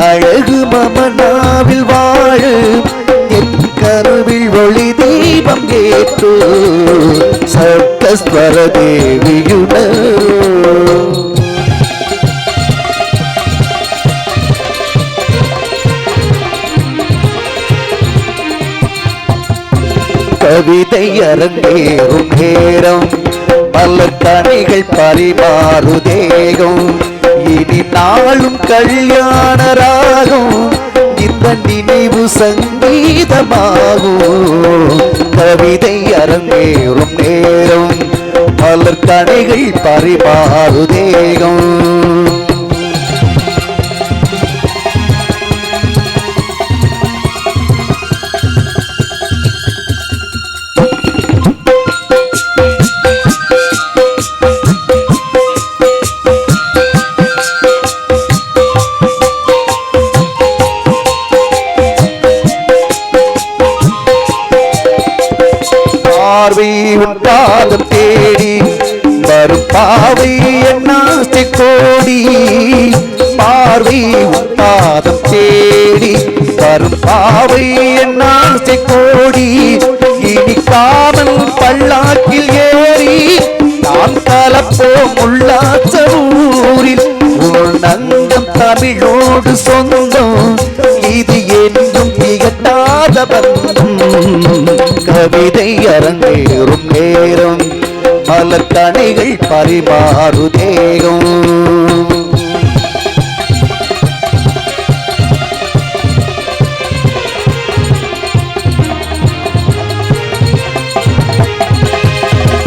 அழகு மமனாவில் வாழு. என் கருவில் ஒளி தீபம் ஏற்று. சப்தஸ்வர தேவியுடன் கவிதை அரங்கேறும் நேரம். பல கரைகள் பரிமாறு தேகம் இனி நாளும் கல்யாண ராகம் இந்த நினைவு சங்கீதமாகும். கவிதை அரங்கேறும் நேரம். மலர் கடைகள் பரிமாறு தேகம். பார்வை உண்டாலும் தேடி வரும் பாவை கோடி. பார்வை உண்டாதம் தேடி வரும் பாவை கோடி. இனி காமன் பல்லாக்கில் ஏறி நாம் கலப்போம் உள்ளாச்சூரில் ஊரில் உன் தமிழோடு சொந்தம் இது என்றும் திகட்டாத பந்தம். விதை அரங்கேறும் நேரம் மலர் கணைகள் பரிமாறு தேகம்.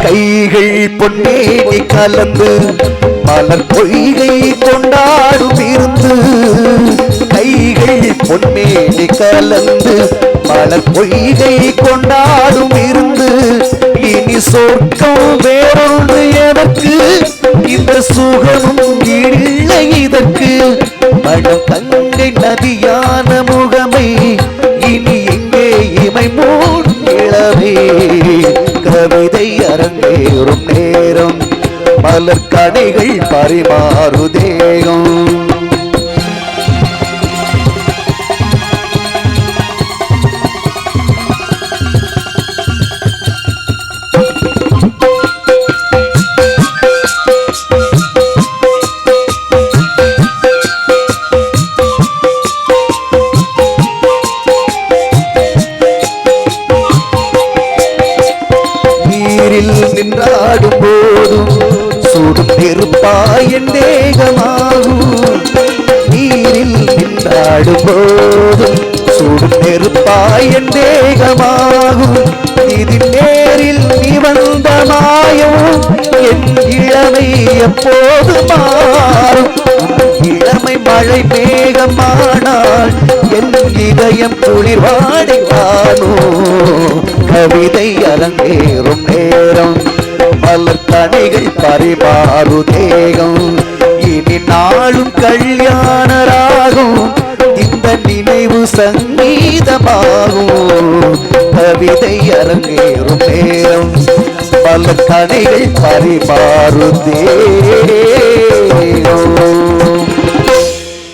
கைகள் பொன்னேடி கலந்து மலர் பொய்கை கொண்டாடும் இருந்து கைகள் பொன்னேடி கலந்து மலர் பொய்கை கொண்டாடும் இருந்து இனி சொர்க்கம் வேறொன்று எனக்கு. இந்த சுகமும் இல்லை இதற்கு. மனம் கங்கை நதியான முகமை இனி எங்கே இமை மூடிளவே கவிதை அரங்கேறும் நேரம் மலர் கடைகள் பரிமாறு தேகம். தேகமாகும் நீரில் நின்றாடும் போதும் சுடும் நெருப்பாய் என் தேகமாகும். இது நேரில் நீ வந்த மாயம் என் இளமை எப்போது மாறும்? இளமை மழை மேகமானால் என் இதயம் குளிர்வாடி காணோ கவிதை அலங்கேறும் நேரம் மலர் கடைகள் பரிமாறு தேகம். இனி நாளும் கல்யாணராகும். இந்த நினைவு சங்கீதமாகும். கவிதை அரங்கேறும் நேரம். பல கடைகள் பரிமாறு தேகம்.